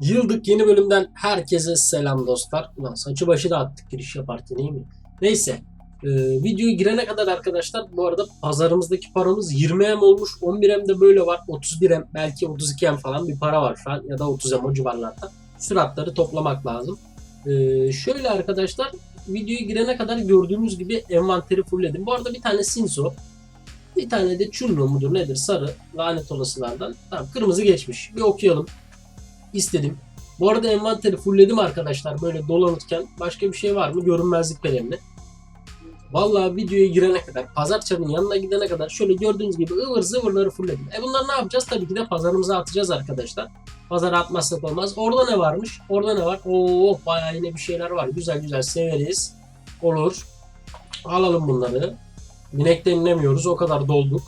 Yıldık yeni bölümden herkese selam dostlar. Ulan saçı başı da attık giriş yaparken iyi mi? Neyse. Ee, videoya girene kadar arkadaşlar bu arada pazarımızdaki paramız 20M olmuş. 11M de böyle var. 31M belki 32M falan bir para var şu an. Ya da 30M o civarlarda. Süratleri toplamak lazım. Ee, şöyle arkadaşlar videoya girene kadar gördüğünüz gibi envanteri fullledim. Bu arada bir tane Sinso. Bir tane de Churro mudur nedir sarı lanet olasılardan. Tamam kırmızı geçmiş. Bir okuyalım istedim. Bu arada envanteri fullledim arkadaşlar böyle dolanırken. Başka bir şey var mı? Görünmezlik pelerini. Vallahi videoya girene kadar, pazar çarının yanına gidene kadar şöyle gördüğünüz gibi ıvır zıvırları fullledim. E bunları ne yapacağız? Tabii ki de pazarımıza atacağız arkadaşlar. Pazara atmazsak olmaz. Orada ne varmış? Orada ne var? Oo bayağı yine bir şeyler var. Güzel güzel severiz. Olur. Alalım bunları. Binekten inemiyoruz. O kadar dolduk.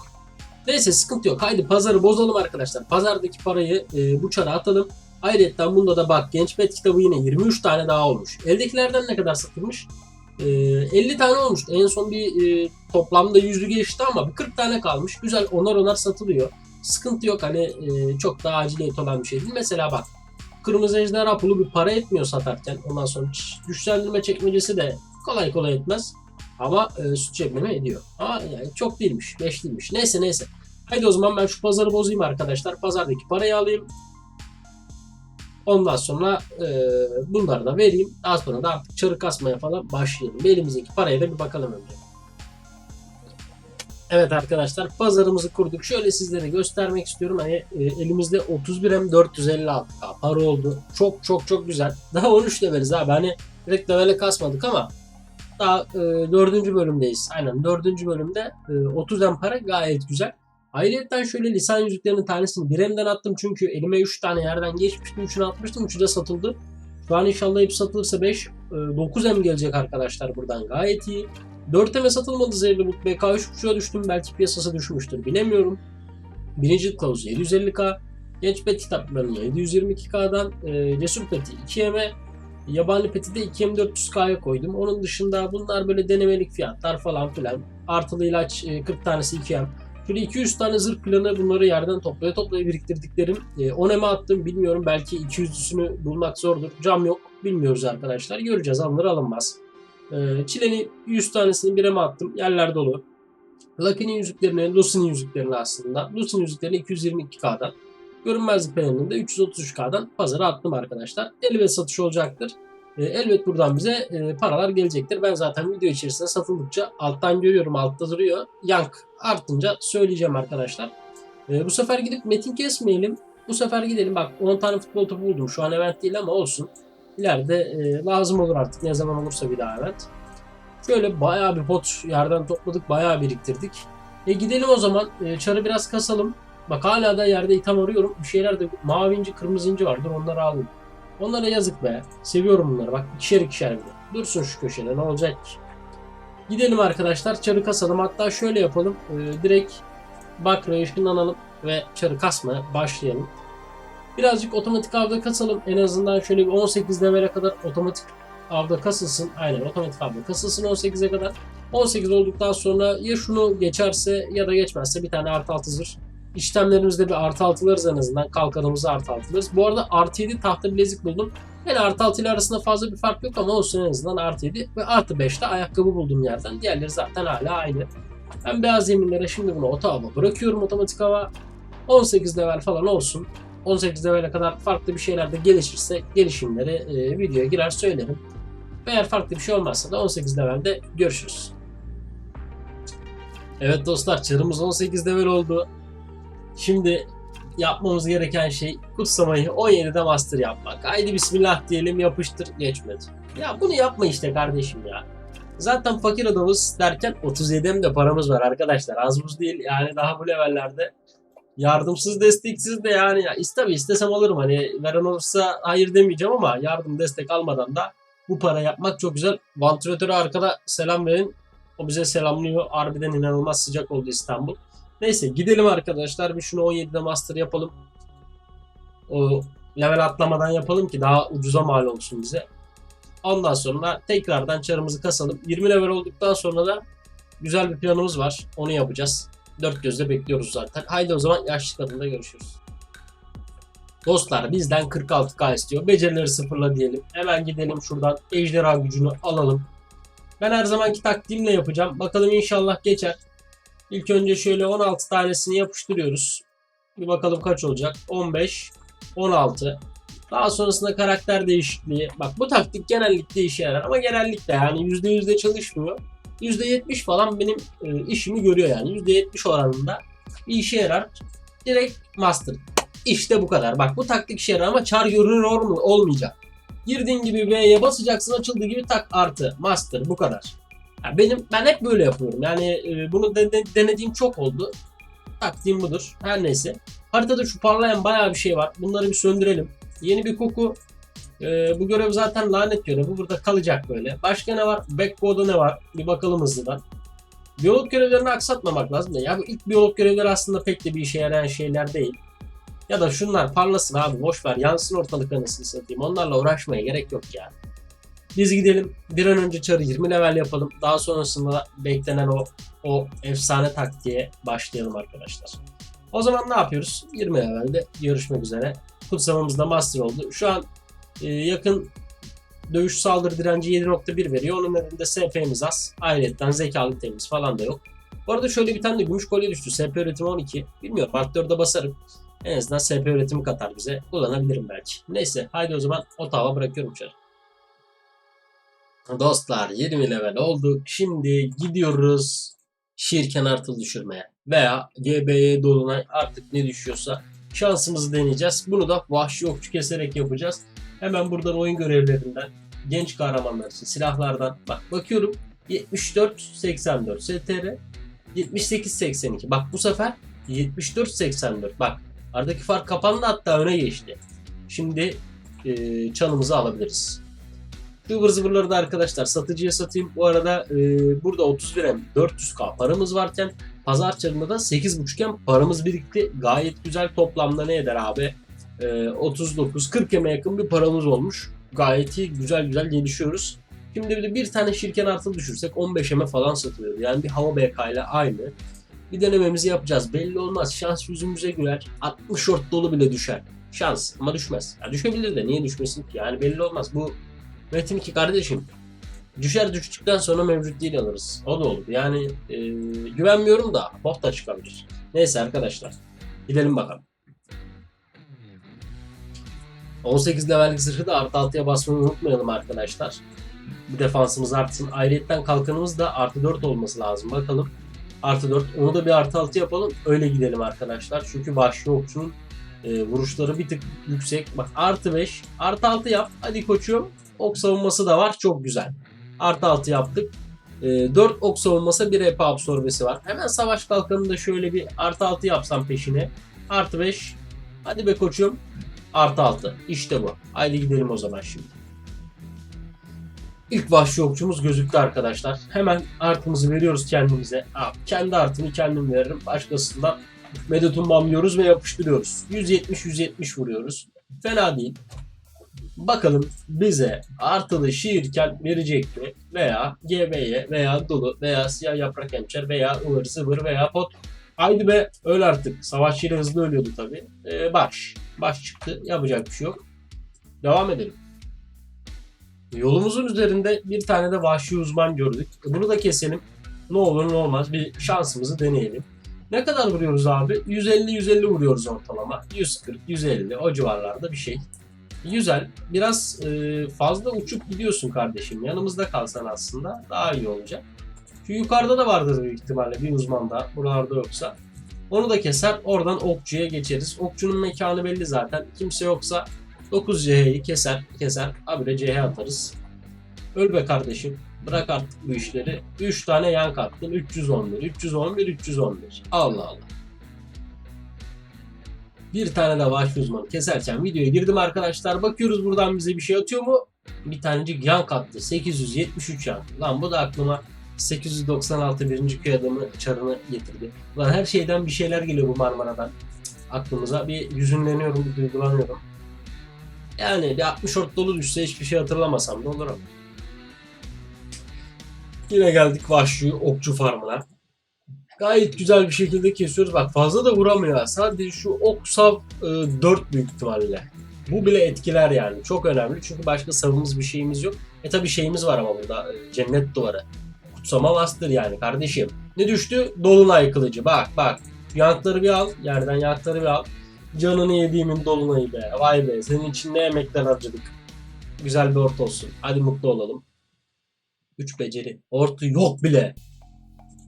Neyse sıkıntı yok. Haydi pazarı bozalım arkadaşlar. Pazardaki parayı e, bu çara atalım. Ayrıca bunda da bak Genç Pet kitabı yine 23 tane daha olmuş. Eldekilerden ne kadar satılmış? Ee, 50 tane olmuştu. En son bir e, toplamda yüzü geçti ama bir 40 tane kalmış. Güzel onar onar satılıyor. Sıkıntı yok hani e, çok daha aciliyet olan bir şey değil. Mesela bak Kırmızı Ejderha pulu bir para etmiyor satarken. Ondan sonra güçlendirme çekmecesi de kolay kolay etmez. Ama e, süt çekmeme ediyor. Ama yani çok değilmiş. 5 değilmiş. Neyse neyse. Haydi o zaman ben şu pazarı bozayım arkadaşlar. Pazardaki parayı alayım. Ondan sonra e, bunları da vereyim. Daha sonra da artık çarı kasmaya falan başlayalım. Elimizdeki paraya da bir bakalım önce. Evet arkadaşlar pazarımızı kurduk. Şöyle sizlere göstermek istiyorum. Hani e, elimizde 31M 456 para oldu. Çok çok çok güzel. Daha 13 leveliz abi. Hani direkt levele kasmadık ama daha e, 4. bölümdeyiz. Aynen 4. bölümde e, 30M para gayet güzel. Ayrıca şöyle lisan yüzüklerinin tanesini 1M'den attım çünkü elime 3 tane yerden geçmişti. 3'ünü atmıştım. 3'ü de satıldı. Şu an inşallah hep satılırsa 5, 9M gelecek arkadaşlar buradan. Gayet iyi. 4M'e satılmadı Zehirli Bulut. BK3.5'a düştüm. Belki piyasası düşmüştür. Bilemiyorum. Birinci kılavuz 750k. Genç pet kitaplarını 722k'dan. E, Cesur peti 2M'e. Yabani peti de 2M 400k'ya koydum. Onun dışında bunlar böyle denemelik fiyatlar falan filan. Artılı ilaç e, 40 tanesi 2M. Şöyle 200 tane zırh planı bunları yerden toplaya toplaya biriktirdiklerim. E, 10M'e attım bilmiyorum belki 200'lüsünü bulmak zordur. Cam yok bilmiyoruz arkadaşlar. Göreceğiz alınır alınmaz. E, Çileni 100 tanesini 1M'e attım. Yerler dolu. Lucky'nin yüzüklerini, Lucy'nin yüzüklerini aslında. Lucy'nin yüzüklerini 222k'dan. Görünmezlik panelini de 333k'dan pazara attım arkadaşlar. Elbet satış olacaktır. E, elbet buradan bize e, paralar gelecektir. Ben zaten video içerisinde satıldıkça alttan görüyorum altta duruyor. Yank artınca söyleyeceğim arkadaşlar. E, bu sefer gidip metin kesmeyelim. Bu sefer gidelim bak 10 tane futbol topu buldum. Şu an event değil ama olsun. İleride e, lazım olur artık ne zaman olursa bir daha event. Şöyle bayağı bir pot yerden topladık bayağı biriktirdik. E gidelim o zaman e, çarı biraz kasalım. Bak hala da yerde itham arıyorum. Bir şeyler de mavi inci kırmızı inci vardır onları alayım. Onlara yazık be. Seviyorum bunları. Bak ikişer ikişer bir de. Dursun şu köşede ne olacak ki? Gidelim arkadaşlar çarı kasalım. Hatta şöyle yapalım. Ee, direkt bakraya ışınlanalım ve çarı kasmaya başlayalım. Birazcık otomatik avda kasalım. En azından şöyle bir 18 levele kadar otomatik avda kasılsın. Aynen otomatik avda kasılsın 18'e kadar. 18 olduktan sonra ya şunu geçerse ya da geçmezse bir tane artı altı zırh İşlemlerimizde bir artı altılarız en azından. Kalkanımızı artı altılarız. Bu arada artı 7 tahta bilezik buldum. Yani artı 6 ile arasında fazla bir fark yok ama olsun en azından artı 7 ve artı 5'te ayakkabı buldum yerden. Diğerleri zaten hala aynı. Ben beyaz yeminlere şimdi bunu ota hava bırakıyorum otomatik hava. 18 level falan olsun. 18 levele kadar farklı bir şeyler de gelişirse gelişimleri e, videoya girer söylerim. Eğer farklı bir şey olmazsa da 18 levelde görüşürüz. Evet dostlar çarımız 18 level oldu. Şimdi yapmamız gereken şey kutsamayı 17'de master yapmak. Haydi bismillah diyelim yapıştır geçmedi. Ya bunu yapma işte kardeşim ya. Zaten fakir adamız derken 37'm de paramız var arkadaşlar. Az buz değil yani daha bu levellerde. Yardımsız desteksiz de yani ya tabii istesem alırım hani veren olursa hayır demeyeceğim ama yardım destek almadan da bu para yapmak çok güzel. Vantilatöre arkada selam verin. O bize selamlıyor. Harbiden inanılmaz sıcak oldu İstanbul. Neyse gidelim arkadaşlar. Bir şunu 17'de master yapalım. O level atlamadan yapalım ki daha ucuza mal olsun bize. Ondan sonra tekrardan çarımızı kasalım. 20 level olduktan sonra da güzel bir planımız var. Onu yapacağız. Dört gözle bekliyoruz zaten. Haydi o zaman yaşlı kadında görüşürüz. Dostlar bizden 46k istiyor. Becerileri sıfırla diyelim. Hemen gidelim şuradan ejderha gücünü alalım. Ben her zamanki taktiğimle yapacağım. Bakalım inşallah geçer. İlk önce şöyle 16 tanesini yapıştırıyoruz. Bir bakalım kaç olacak. 15, 16. Daha sonrasında karakter değişikliği. Bak bu taktik genellikle işe yarar ama genellikle yani %100'de çalışmıyor. %70 falan benim e, işimi görüyor yani. %70 oranında bir işe yarar. Direkt master. İşte bu kadar. Bak bu taktik işe yarar ama çar görünür olm- olmayacak. Girdiğin gibi V'ye basacaksın açıldığı gibi tak artı master bu kadar. Ya benim ben hep böyle yapıyorum. Yani e, bunu de- de- denediğim çok oldu. Taktiğim budur. Her neyse. Haritada şu parlayan bayağı bir şey var. Bunları bir söndürelim. Yeni bir koku. Ee, bu görev zaten lanet görevi. Burada kalacak böyle. Başka ne var? Backboard'da ne var? Bir bakalım hızlıdan. Biyolog görevlerini aksatmamak lazım. Ya bu ilk biyolog görevleri aslında pek de bir işe yarayan şeyler değil. Ya da şunlar parlasın abi boş ver yansın ortalık anasını satayım. Onlarla uğraşmaya gerek yok yani. Biz gidelim bir an önce çarı 20 level yapalım. Daha sonrasında beklenen o o efsane taktiğe başlayalım arkadaşlar. O zaman ne yapıyoruz? 20 levelde görüşmek üzere. Kutsamamız da master oldu. Şu an e, yakın dövüş saldırı direnci 7.1 veriyor. Onun önünde SP'miz az. Ayrıca zekalı temiz falan da yok. Bu arada şöyle bir tane de gümüş kolye düştü. SP üretimi 12. Bilmiyorum. Part 4'e basarım. En azından SP üretimi katar bize. Kullanabilirim belki. Neyse. Haydi o zaman o tava bırakıyorum içeri. Dostlar 20 level olduk. Şimdi gidiyoruz şirken artıl düşürmeye. Veya GB'ye dolunay artık ne düşüyorsa şansımızı deneyeceğiz. Bunu da vahşi okçu keserek yapacağız. Hemen buradan oyun görevlerinden genç kahramanlar için silahlardan bak bakıyorum 74 84 STR 78 82 bak bu sefer 74 84 bak aradaki fark kapandı hatta öne geçti. Şimdi e, çanımızı alabiliriz. Şu ıvır zıvırları da arkadaşlar satıcıya satayım. Bu arada e, burada 31 M 400k paramız varken pazar çarında da 8.5 iken paramız birikti. Gayet güzel toplamda ne eder abi? E, 39-40 M'e yakın bir paramız olmuş. Gayet iyi güzel güzel gelişiyoruz. Şimdi bir de bir tane şirken artı düşürsek 15 M'e falan satılıyor. Yani bir hava BK ile aynı. Bir denememizi yapacağız. Belli olmaz. Şans yüzümüze güler. 60 short dolu bile düşer. Şans ama düşmez. Ya düşebilir de niye düşmesin ki? Yani belli olmaz. Bu Metin 2 kardeşim. Düşer düştükten sonra mevcut değil alırız. O da olur. Yani e, güvenmiyorum da da çıkabilir. Neyse arkadaşlar. Gidelim bakalım. 18 levellik zırhı da artı 6'ya basmayı unutmayalım arkadaşlar. Bir defansımız artsın. Ayrıyetten kalkanımız da artı 4 olması lazım. Bakalım. Artı 4. Onu da bir artı 6 yapalım. Öyle gidelim arkadaşlar. Çünkü vahşi okçunun e, vuruşları bir tık yüksek. Bak artı 5. Artı 6 yap. Hadi koçum. Ok savunması da var. Çok güzel. Artı 6 yaptık. E, 4 ok savunması bir EP absorbesi var. Hemen savaş kalkanını da şöyle bir artı 6 yapsam peşine. Artı 5. Hadi be koçum. Artı 6. İşte bu. Haydi gidelim o zaman şimdi. İlk vahşi okçumuz gözüktü arkadaşlar. Hemen artımızı veriyoruz kendimize. Abi, kendi artımı kendim veririm. Başkasından medet ummamıyoruz ve yapıştırıyoruz. 170-170 vuruyoruz. Fena değil. Bakalım bize artılı şiirken verecek mi? Veya GB'ye veya dolu veya siyah yaprak hemşer veya ıvır zıvır veya pot. Haydi be öl artık. Savaşçıyla hızlı ölüyordu tabi. Ee, baş. Baş çıktı. Yapacak bir şey yok. Devam edelim. Yolumuzun üzerinde bir tane de vahşi uzman gördük. Bunu da keselim. Ne olur ne olmaz bir şansımızı deneyelim. Ne kadar vuruyoruz abi? 150-150 vuruyoruz ortalama. 140, 150 o civarlarda bir şey. Güzel. Biraz e, fazla uçup gidiyorsun kardeşim. Yanımızda kalsan aslında daha iyi olacak. Şu yukarıda da vardır büyük ihtimalle bir uzman da. Buralarda yoksa. Onu da keser. Oradan okçuya geçeriz. Okçunun mekanı belli zaten. Kimse yoksa 9 CH'yi keser keser. Habire CH atarız. Öl be kardeşim. Bırak artık bu işleri. 3 tane yan kattın. 311, 311, 311. Allah Allah. Bir tane de vahşi uzmanı keserken videoya girdim arkadaşlar. Bakıyoruz buradan bize bir şey atıyor mu? Bir tanecik yan kattı. 873 yan. Lan bu da aklıma 896 birinci köy adamı çarını getirdi. Lan her şeyden bir şeyler geliyor bu Marmara'dan. Aklımıza bir yüzünleniyorum, bir duygulanıyorum. Yani bir 60 ort dolu düşse hiçbir şey hatırlamasam da olur ama. Yine geldik vahşi okçu farmına. Gayet güzel bir şekilde kesiyoruz. Bak fazla da vuramıyor. Sadece şu ok sav e, 4 büyük ihtimalle. Bu bile etkiler yani. Çok önemli. Çünkü başka savımız bir şeyimiz yok. E tabi şeyimiz var ama burada. e, Cennet duvarı. Kutsama bastır yani kardeşim. Ne düştü? Dolunay kılıcı. Bak bak. Yankları bir al. Yerden yankları bir al. Canını yediğimin dolunayı be. Vay be. Senin için ne emekler harcadık. Güzel bir orta olsun. Hadi mutlu olalım. 3 beceri. Ortu yok bile.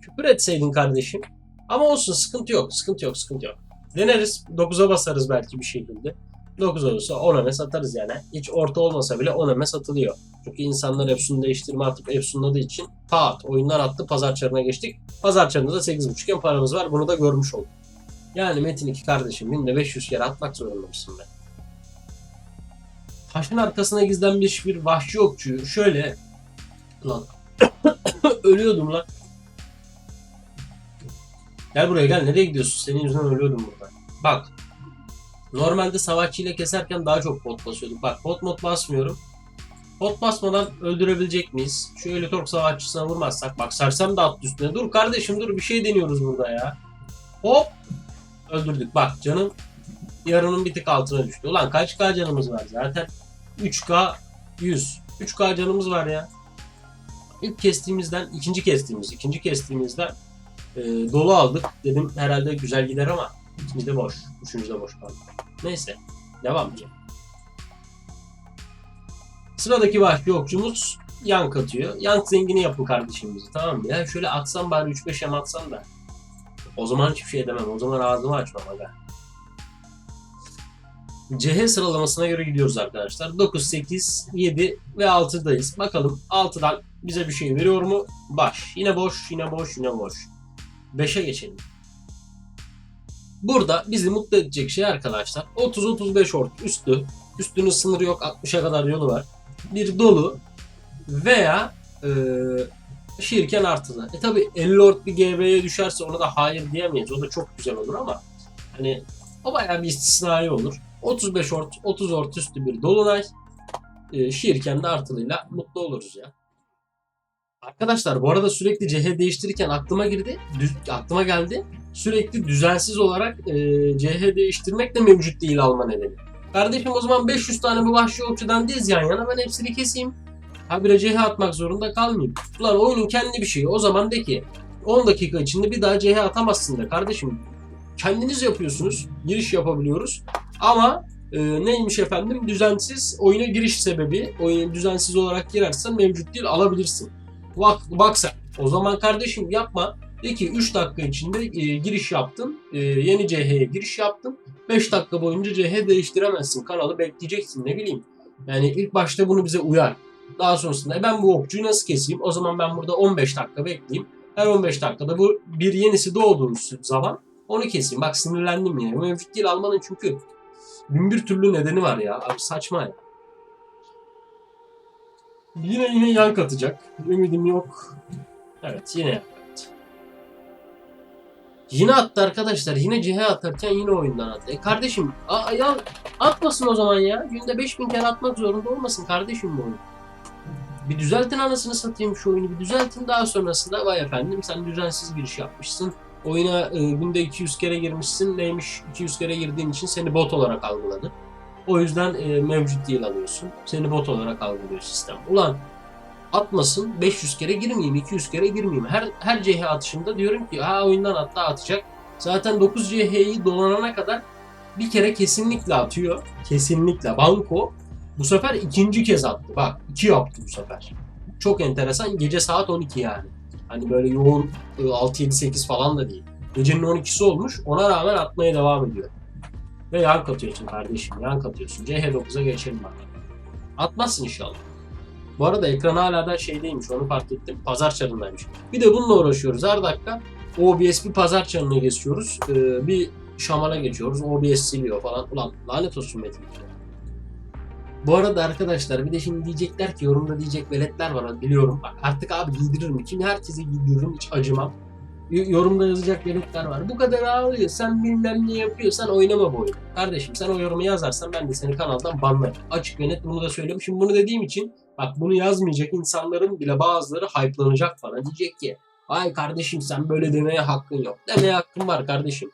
Küfür etseydin kardeşim. Ama olsun sıkıntı yok. Sıkıntı yok. Sıkıntı yok. Deneriz. 9'a basarız belki bir şekilde. 9 olursa 10 mes satarız yani. Hiç orta olmasa bile 10 mes satılıyor. Çünkü insanlar Efsun'u değiştirme atıp Efsun'ladığı için pat oyundan attı pazar çarına geçtik. Pazar çarında da 8.5 iken paramız var. Bunu da görmüş olduk. Yani Metin 2 kardeşim günde 500 kere atmak zorunda mısın be? Taşın arkasına gizlenmiş bir vahşi okçuyu şöyle lan ölüyordum lan. Gel buraya gel nereye gidiyorsun? Senin yüzünden ölüyordum burada. Bak. Normalde savaşçıyla keserken daha çok pot basıyorduk. Bak pot mod basmıyorum. Pot basmadan öldürebilecek miyiz? Şu Elitork savaşçısına vurmazsak. Bak sersem de attı üstüne. Dur kardeşim dur bir şey deniyoruz burada ya. Hop. Öldürdük. Bak canım yarının bir tık altına düştü. Ulan kaç K canımız var zaten? 3K 100. 3K canımız var ya. İlk kestiğimizden, ikinci kestiğimiz, ikinci kestiğimizden e, dolu aldık. Dedim herhalde güzel gider ama ikinci de boş. Üçüncü de boş kaldı. Neyse. Devam edeceğim. Sıradaki vahşi okçumuz yank atıyor. Yank zengini yapın kardeşimizi tamam mı? Ya şöyle atsam bari 3-5 yem atsam da. O zaman hiçbir şey demem. O zaman ağzımı açmam aga. CH sıralamasına göre gidiyoruz arkadaşlar. 9, 8, 7 ve 6'dayız. Bakalım 6'dan bize bir şey veriyor mu? Baş. Yine boş, yine boş, yine boş. 5'e geçelim. Burada bizi mutlu edecek şey arkadaşlar 30-35 ort üstü. Üstünün sınırı yok 60'a kadar yolu var. Bir dolu veya e, şirken artılı. E tabi 50 ort bir GB'ye düşerse ona da hayır diyemeyiz. O da çok güzel olur ama hani o bayağı bir istisnai olur. 35 ort, 30 ort üstü bir dolunay. E, şiirken de artılıyla mutlu oluruz ya. Arkadaşlar bu arada sürekli CH değiştirirken aklıma girdi. Düz, aklıma geldi. Sürekli düzensiz olarak e, CH değiştirmek de mevcut değil alma nedeni. Kardeşim o zaman 500 tane bu vahşi okçudan diz yan yana ben hepsini keseyim. Habire CH atmak zorunda kalmayayım. Ulan oyunun kendi bir şeyi. O zaman de ki 10 dakika içinde bir daha CH atamazsın da kardeşim. Kendiniz yapıyorsunuz. Giriş yapabiliyoruz. Ama e, neymiş efendim? Düzensiz oyuna giriş sebebi. Oyuna düzensiz olarak girersen mevcut değil alabilirsin. Bak, bak sen. O zaman kardeşim yapma. De ki 3 dakika içinde e, giriş yaptın. E, yeni CH'ye giriş yaptın. 5 dakika boyunca CH değiştiremezsin. Kanalı bekleyeceksin ne bileyim. Yani ilk başta bunu bize uyar. Daha sonrasında "E, ben bu okçuyu nasıl keseyim? O zaman ben burada 15 dakika bekleyeyim. Her 15 dakikada bu bir yenisi doğduğu zaman onu keseyim. Bak sinirlendim yine. Mevcut değil almanın çünkü bin bir türlü nedeni var ya. Abi saçma ya. Yine yine yan katacak. Ümidim yok. Evet yine. Yine attı arkadaşlar. Yine CH atarken yine oyundan attı. E kardeşim a- ya atmasın o zaman ya. Günde 5000 kere atmak zorunda olmasın kardeşim bu oyun. Bir düzeltin anasını satayım şu oyunu. Bir düzeltin daha sonrasında vay efendim sen düzensiz giriş yapmışsın. Oyuna e, günde 200 kere girmişsin. Neymiş 200 kere girdiğin için seni bot olarak algıladı. O yüzden e, mevcut değil alıyorsun. Seni bot olarak algılıyor sistem. Ulan atmasın 500 kere girmeyeyim 200 kere girmeyeyim. Her her CH atışımda diyorum ki ha oyundan attı atacak. Zaten 9 CH'yi dolanana kadar bir kere kesinlikle atıyor. Kesinlikle banko. Bu sefer ikinci kez attı. Bak iki yaptı bu sefer. Çok enteresan. Gece saat 12 yani. Hani böyle yoğun e, 6-7-8 falan da değil. Gecenin 12'si olmuş. Ona rağmen atmaya devam ediyor. Ve yan katıyorsun kardeşim. Yan katıyorsun. CH9'a geçelim bakalım. Atmazsın inşallah. Bu arada ekran hala da şeydeymiş onu fark ettim. Pazar çarındaymış. Bir de bununla uğraşıyoruz her dakika. OBS bir pazar çarına geçiyoruz. Ee, bir şamana geçiyoruz. OBS siliyor falan. Ulan lanet olsun Metin. Bu arada arkadaşlar bir de şimdi diyecekler ki yorumda diyecek veletler var biliyorum. Bak artık abi giydiririm. Kim herkese giydiririm hiç acımam. Yorumda yazacak veletler var. Bu kadar ağlıyor. Sen bilmem ne yapıyorsan oynama bu oyunu. Kardeşim sen o yorumu yazarsan ben de seni kanaldan banlarım. Açık ve net bunu da söylüyorum. Şimdi bunu dediğim için bak bunu yazmayacak insanların bile bazıları hype'lanacak bana. Diyecek ki Ay kardeşim sen böyle demeye hakkın yok. Demeye hakkım var kardeşim.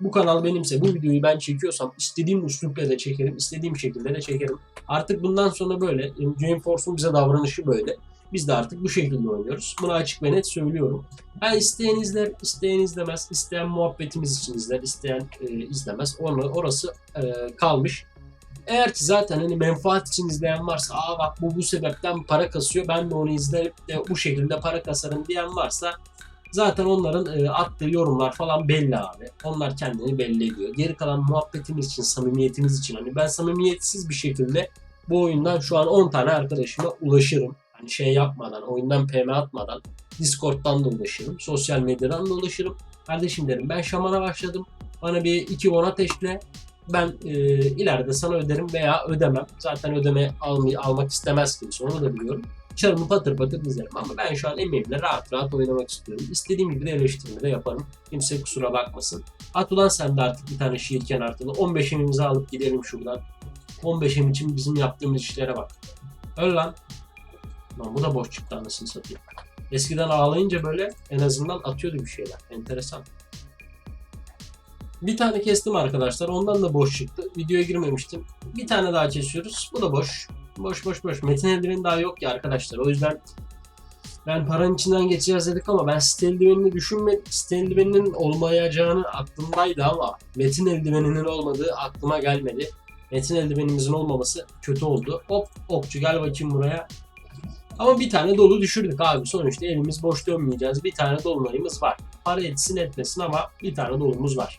Bu kanal benimse bu videoyu ben çekiyorsam istediğim üslupla da çekerim, istediğim şekilde de çekerim. Artık bundan sonra böyle. Gameforce'un bize davranışı böyle. Biz de artık bu şekilde oynuyoruz. Bunu açık ve net söylüyorum. Ha isteyen izler, isteyen izlemez. isteyen muhabbetimiz için izler, isteyen e, izlemez. Onu, orası e, kalmış. Eğer ki zaten hani menfaat için izleyen varsa aa bak bu bu sebepten para kasıyor ben de onu izleyip de bu şekilde para kasarım diyen varsa zaten onların e, attığı yorumlar falan belli abi. Onlar kendini belli ediyor. Geri kalan muhabbetimiz için, samimiyetimiz için hani ben samimiyetsiz bir şekilde bu oyundan şu an 10 tane arkadaşıma ulaşırım. Hani şey yapmadan, oyundan PM atmadan Discord'dan da ulaşırım. Sosyal medyadan da ulaşırım. Kardeşim derim ben şamana başladım. Bana bir iki won ateşle. Ben e, ileride sana öderim veya ödemem. Zaten ödeme almay- almak istemez kimse onu da biliyorum. Çarımı patır patır dizerim ama ben şu an emeğimle rahat rahat oynamak istiyorum. İstediğim gibi de eleştirme de yaparım. Kimse kusura bakmasın. At ulan sen de artık bir tane şiir kenartılı. 15 emimizi alıp gidelim şuradan. 15 em için bizim yaptığımız işlere bak. Öl lan. Lan bu da boş çıktı anasını satayım. Eskiden ağlayınca böyle en azından atıyordu bir şeyler. Enteresan. Bir tane kestim arkadaşlar. Ondan da boş çıktı. Videoya girmemiştim. Bir tane daha kesiyoruz. Bu da boş. Boş boş boş. Metin eldiveni daha yok ya arkadaşlar. O yüzden ben paranın içinden geçeceğiz dedik ama ben site eldivenini düşünmedim. Site eldiveninin olmayacağını aklımdaydı ama metin eldiveninin olmadığı aklıma gelmedi. Metin eldivenimizin olmaması kötü oldu. Hop okçu gel bakayım buraya. Ama bir tane dolu düşürdük abi. Sonuçta elimiz boş dönmeyeceğiz. Bir tane dolunayımız var. Para etsin etmesin ama bir tane dolumuz var.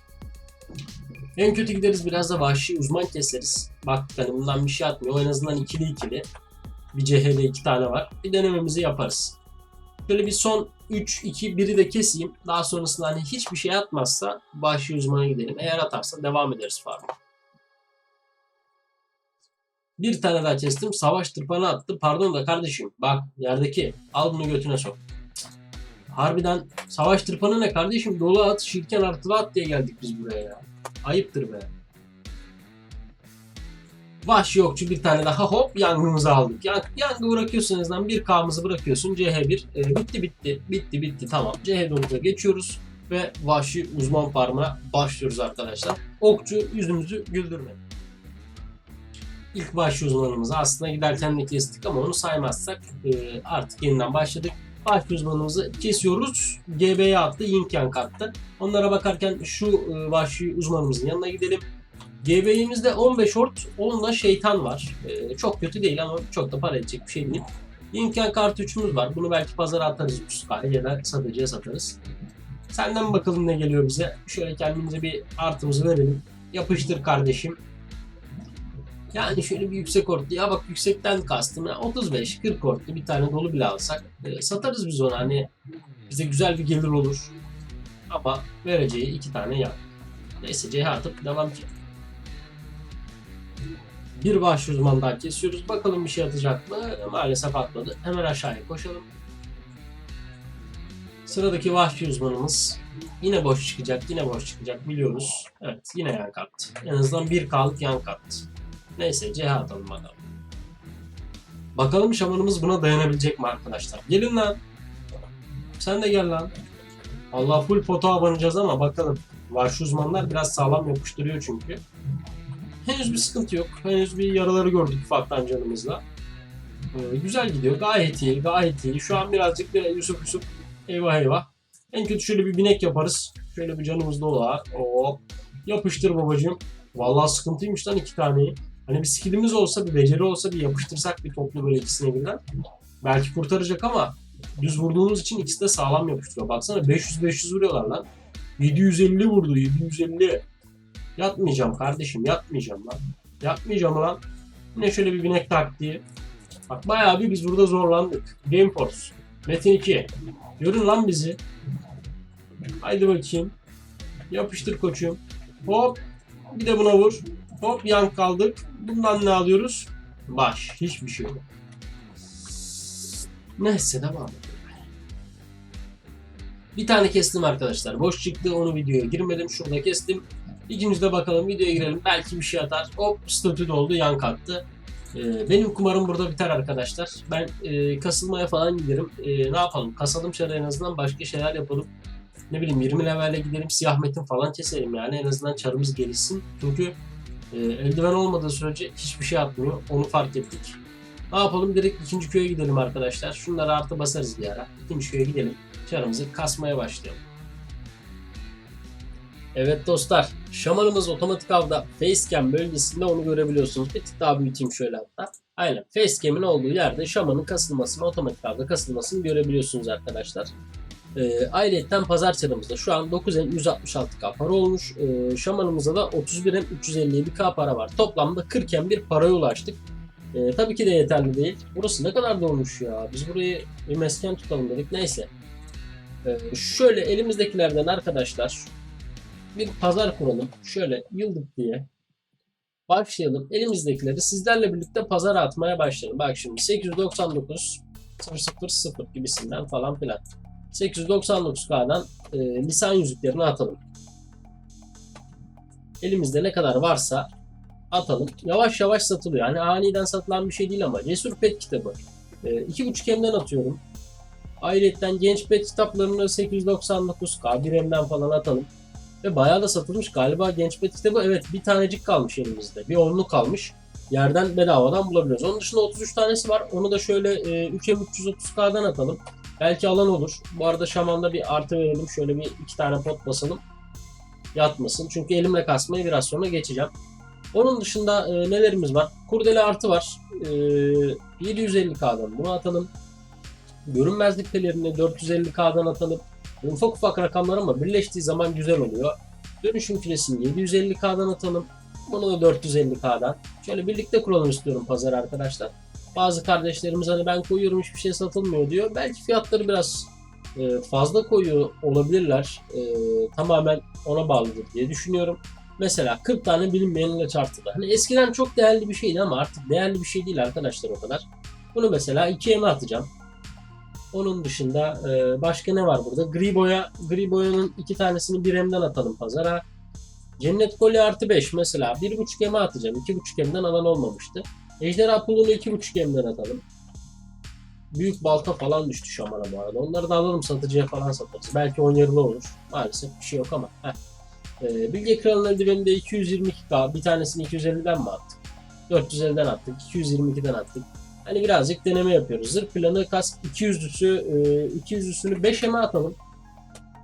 En kötü gideriz biraz da vahşi uzman keseriz. Bak hani bundan bir şey atmıyor. En azından ikili ikili. Bir CH'de iki tane var. Bir denememizi yaparız. Şöyle bir son 3, 2, 1'i de keseyim. Daha sonrasında hani hiçbir şey atmazsa vahşi uzmana gidelim. Eğer atarsa devam ederiz farm'a. Bir tane daha kestim. Savaş tırpanı attı. Pardon da kardeşim. Bak yerdeki. Al bunu götüne sok. Harbiden savaş tırpanı ne kardeşim? Dolu at, şirken artılı at diye geldik biz buraya ya. Ayıptır be. Vahşi yokçu bir tane daha hop yangımızı aldık. Yang, yangı bırakıyorsun en azından bir K'mızı bırakıyorsun. CH1 e, bitti bitti bitti bitti tamam. CH9'a geçiyoruz ve vahşi uzman farmına başlıyoruz arkadaşlar. Okçu yüzümüzü güldürmedi. İlk vahşi uzmanımızı aslında giderken de kestik ama onu saymazsak e, artık yeniden başladık. Vahşi uzmanımızı kesiyoruz. GB'ye attı, Yin Yang attı. Onlara bakarken şu e, vahşi uzmanımızın yanına gidelim. GB'imizde 15 ort, onunla şeytan var. E, çok kötü değil ama çok da para edecek bir şey değil. Yin Yang artı 3'ümüz var. Bunu belki pazara atarız bu sırayla ya da satıcıya satarız. Senden bakalım ne geliyor bize. Şöyle kendimize bir artımızı verelim. Yapıştır kardeşim. Yani şöyle bir yüksek ortlu. Ya bak yüksekten kastım. ya 35-40 ortlu bir tane dolu bile alsak e, satarız biz onu. Hani bize güzel bir gelir olur. Ama vereceği iki tane ya. Neyse CH atıp devam ki. Bir baş uzman daha kesiyoruz. Bakalım bir şey atacak mı? Maalesef atmadı. Hemen aşağıya koşalım. Sıradaki vahşi uzmanımız yine boş çıkacak, yine boş çıkacak biliyoruz. Evet, yine yan kattı. En azından bir K'lık yan kattı. Neyse CH atalım bakalım. Bakalım şamanımız buna dayanabilecek mi arkadaşlar? Gelin lan. Sen de gel lan. Allah full foto abanacağız ama bakalım. Vahşi uzmanlar biraz sağlam yapıştırıyor çünkü. Henüz bir sıkıntı yok. Henüz bir yaraları gördük ufaktan canımızla. Ee, güzel gidiyor. Gayet iyi. Gayet iyi. Şu an birazcık bir Yusuf Yusuf. Eyvah eyvah. En kötü şöyle bir binek yaparız. Şöyle bir canımız dolu ha. Hop. Yapıştır babacığım. Vallahi sıkıntıymış lan iki taneyi. Hani bir skillimiz olsa, bir beceri olsa bir yapıştırsak bir toplu böyle ikisine birden. Belki kurtaracak ama düz vurduğumuz için ikisi de sağlam yapıştırıyor. Baksana 500-500 vuruyorlar lan. 750 vurdu, 750. Yatmayacağım kardeşim, yatmayacağım lan. Yatmayacağım lan. Yine şöyle bir binek taktiği. Bak bayağı bir biz burada zorlandık. Gameforce. Metin 2. Görün lan bizi. Haydi bakayım. Yapıştır koçum. Hop. Bir de buna vur. Hop yan kaldık. Bundan ne alıyoruz? Baş. Hiçbir şey yok. Neyse devam edelim. Bir tane kestim arkadaşlar. Boş çıktı. Onu videoya girmedim. Şurada kestim. İkimiz de bakalım videoya girelim. Belki bir şey atar. Hop statü doldu. Yan kattı. Ee, benim kumarım burada biter arkadaşlar. Ben e, kasılmaya falan giderim. E, ne yapalım? Kasalım şöyle en azından başka şeyler yapalım. Ne bileyim 20 levelle gidelim siyah metin falan keselim yani en azından çarımız gelişsin. Çünkü e, eldiven olmadığı sürece hiçbir şey atmıyor. Onu fark ettik. Ne yapalım? Direkt ikinci köye gidelim arkadaşlar. Şunları artı basarız bir ara. İkinci köye gidelim. Çarımızı kasmaya başlayalım. Evet dostlar, şamanımız otomatik avda facecam bölgesinde onu görebiliyorsunuz. Bir tık daha büyüteyim şöyle hatta. Aynen facecam'in olduğu yerde şamanın kasılmasını, otomatik avda kasılmasını görebiliyorsunuz arkadaşlar. E, ayrıca pazar çarımızda şu an 9M 166K para olmuş. E, şamanımızda da 31M 357K para var. Toplamda 40M bir paraya ulaştık. E, tabii ki de yeterli değil. Burası ne kadar dolmuş ya. Biz burayı bir mesken tutalım dedik. Neyse. E, şöyle elimizdekilerden arkadaşlar bir pazar kuralım. Şöyle yıldık diye başlayalım. Elimizdekileri sizlerle birlikte pazara atmaya başlayalım. Bak şimdi 899 000 gibisinden falan filan. 899K'dan e, lisan yüzüklerini atalım. Elimizde ne kadar varsa atalım. Yavaş yavaş satılıyor. Yani aniden satılan bir şey değil ama Cesur Pet kitabı. E, 2.5 M'den atıyorum. Ayrıca genç pet kitaplarını 899K 1 M'den falan atalım. Ve bayağı da satılmış. Galiba genç pet kitabı evet bir tanecik kalmış elimizde. Bir onluk kalmış. Yerden bedavadan bulabiliyoruz. Onun dışında 33 tanesi var. Onu da şöyle e, 3M330K'dan atalım. Belki alan olur. Bu arada şamanda bir artı verelim. Şöyle bir iki tane pot basalım. Yatmasın. Çünkü elimle kasmayı biraz sonra geçeceğim. Onun dışında e, nelerimiz var? Kurdele artı var. E, 750K'dan bunu atalım. Görünmezlik pelerini 450K'dan atalım. Ufak ufak rakamlar ama birleştiği zaman güzel oluyor. Dönüşüm filesini 750K'dan atalım. Bunu da 450K'dan. Şöyle birlikte kuralım istiyorum pazar arkadaşlar. Bazı kardeşlerimiz hani ben koyuyorum hiçbir şey satılmıyor diyor. Belki fiyatları biraz e, fazla koyuyor olabilirler. E, tamamen ona bağlıdır diye düşünüyorum. Mesela 40 tane bilinmeyen ilaç artılı. Hani eskiden çok değerli bir şeydi ama artık değerli bir şey değil arkadaşlar o kadar. Bunu mesela 2M'e atacağım. Onun dışında e, başka ne var burada? Gri boya, gri boyanın iki tanesini bir M'den atalım pazara. Cennet Koli artı 5 mesela 1.5 M'e atacağım. 2.5 M'den alan olmamıştı. Ejderha pulunu 2.5 M'den atalım. Büyük balta falan düştü şamana bu arada. Onları da alalım satıcıya falan satarız. Belki oynarılı olur. Maalesef bir şey yok ama. Heh. Ee, Bilge Kral'ın eldiveni de 222K. Bir tanesini 250'den mi attık? 450'den attık. 222'den attık. Hani birazcık deneme yapıyoruz. Zırh planı kask 200'lüsü, e, 200'lüsünü 5'e mi atalım?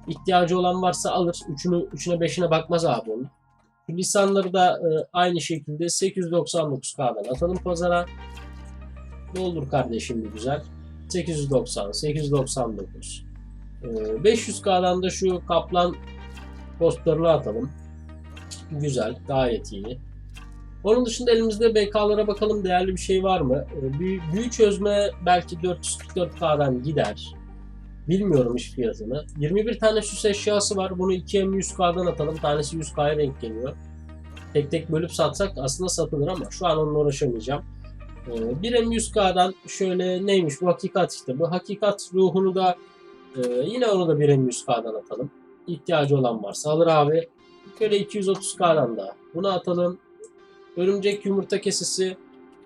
İhtiyacı olan varsa alır. Üçünü, üçüne 5'ine bakmaz abi onun. Lisanları da e, aynı şekilde 899K'dan atalım pazara. Doldur kardeşim bir güzel. 890, 899. E, 500K'dan da şu kaplan postlarını atalım. Güzel, gayet iyi. Onun dışında elimizde BK'lara bakalım değerli bir şey var mı? Ee, Büyü, büyü çözme belki 444K'dan gider. Bilmiyorum iş fiyatını. 21 tane süs eşyası var. Bunu 2M 100K'dan atalım. Tanesi 100K'ya denk geliyor. Tek tek bölüp satsak aslında satılır ama şu an onunla uğraşamayacağım. 1M 100K'dan şöyle neymiş bu hakikat kitabı. Hakikat ruhunu da e, yine onu da 1M 100K'dan atalım. İhtiyacı olan varsa alır abi. Şöyle 230K'dan da bunu atalım. Örümcek yumurta kesesi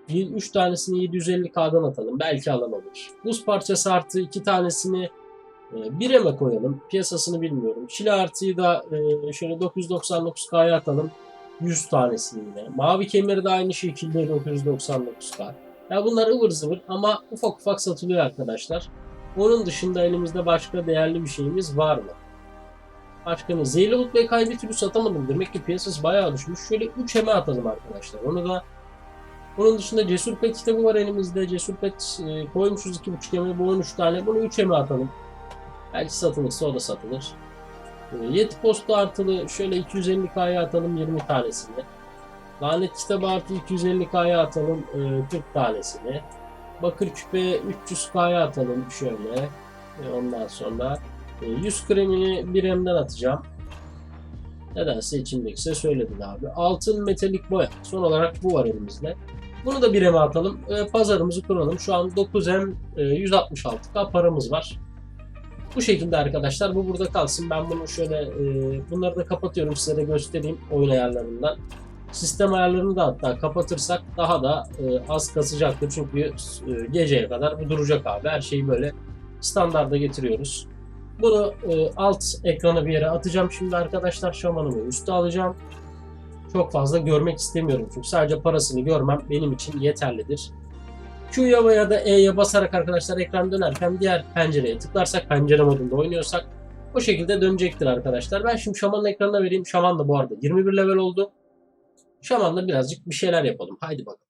3 tanesini 750K'dan atalım. Belki alan olur. Buz parçası artı 2 tanesini bir eme koyalım. Piyasasını bilmiyorum. Çile artıyı da e, şöyle 999K'ya atalım. 100 tanesini yine. Mavi kemeri de aynı şekilde 999K. Ya bunlar ıvır zıvır ama ufak ufak satılıyor arkadaşlar. Onun dışında elimizde başka değerli bir şeyimiz var mı? Başka ne? Zehirli Bulut BK'yı bir türlü satamadım. Demek ki piyasası bayağı düşmüş. Şöyle 3 eme atalım arkadaşlar. Onu da onun dışında Cesur Pet kitabı var elimizde. Cesur Pet e, koymuşuz 2.5 eme. Bu 13 tane. Bunu 3 eme atalım. Belki satılırsa o da satılır. E, Yeti postu artılı şöyle 250K'ya atalım 20 tanesini. Lanet kitabı artı 250K'ya atalım e, 40 tanesini. Bakır küpe 300K'ya atalım şöyle. E, ondan sonra e, 100 kremini bir M'den atacağım. Nedense içimdeki size söyledim abi. Altın metalik boya. Son olarak bu var elimizde. Bunu da bir M'e atalım. E, pazarımızı kuralım. Şu an 9M e, 166K paramız var. Bu şekilde arkadaşlar. Bu burada kalsın. Ben bunu şöyle e, bunları da kapatıyorum. Size de göstereyim oyun ayarlarından. Sistem ayarlarını da hatta kapatırsak daha da e, az kasacaktır. Çünkü e, geceye kadar bu duracak abi. Her şeyi böyle standarda getiriyoruz. Bunu e, alt ekrana bir yere atacağım şimdi arkadaşlar. Şamanımı üste alacağım. Çok fazla görmek istemiyorum çünkü sadece parasını görmem benim için yeterlidir. Q'ya veya da E'ye basarak arkadaşlar ekran dönerken diğer pencereye tıklarsak pencere modunda oynuyorsak o şekilde dönecektir arkadaşlar. Ben şimdi şamanın ekranına vereyim. Şaman da bu arada 21 level oldu. Şamanla birazcık bir şeyler yapalım. Haydi bakalım.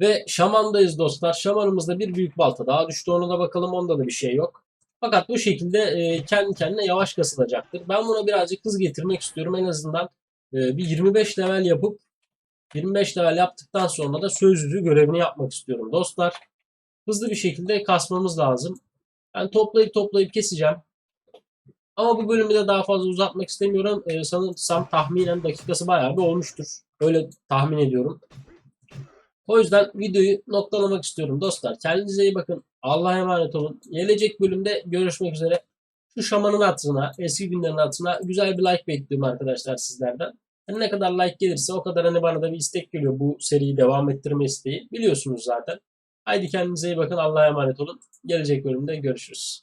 Ve şamandayız dostlar. Şamanımızda bir büyük balta daha düştü. Ona da bakalım. Onda da bir şey yok. Fakat bu şekilde e, kendi kendine yavaş kasılacaktır. Ben buna birazcık hız getirmek istiyorum. En azından e, bir 25 level yapıp 25 level yaptıktan sonra da sözlü görevini yapmak istiyorum dostlar. Hızlı bir şekilde kasmamız lazım. Ben toplayıp toplayıp keseceğim. Ama bu bölümü de daha fazla uzatmak istemiyorum. Ee, sanırsam tahminen dakikası bayağı bir olmuştur. Öyle tahmin ediyorum. O yüzden videoyu noktalamak istiyorum dostlar. Kendinize iyi bakın. Allah'a emanet olun. Gelecek bölümde görüşmek üzere. Şu şamanın hatırına, eski günlerin hatırına güzel bir like bekliyorum arkadaşlar sizlerden. Hani ne kadar like gelirse o kadar hani bana da bir istek geliyor bu seriyi devam ettirme isteği. Biliyorsunuz zaten. Haydi kendinize iyi bakın. Allah'a emanet olun. Gelecek bölümde görüşürüz.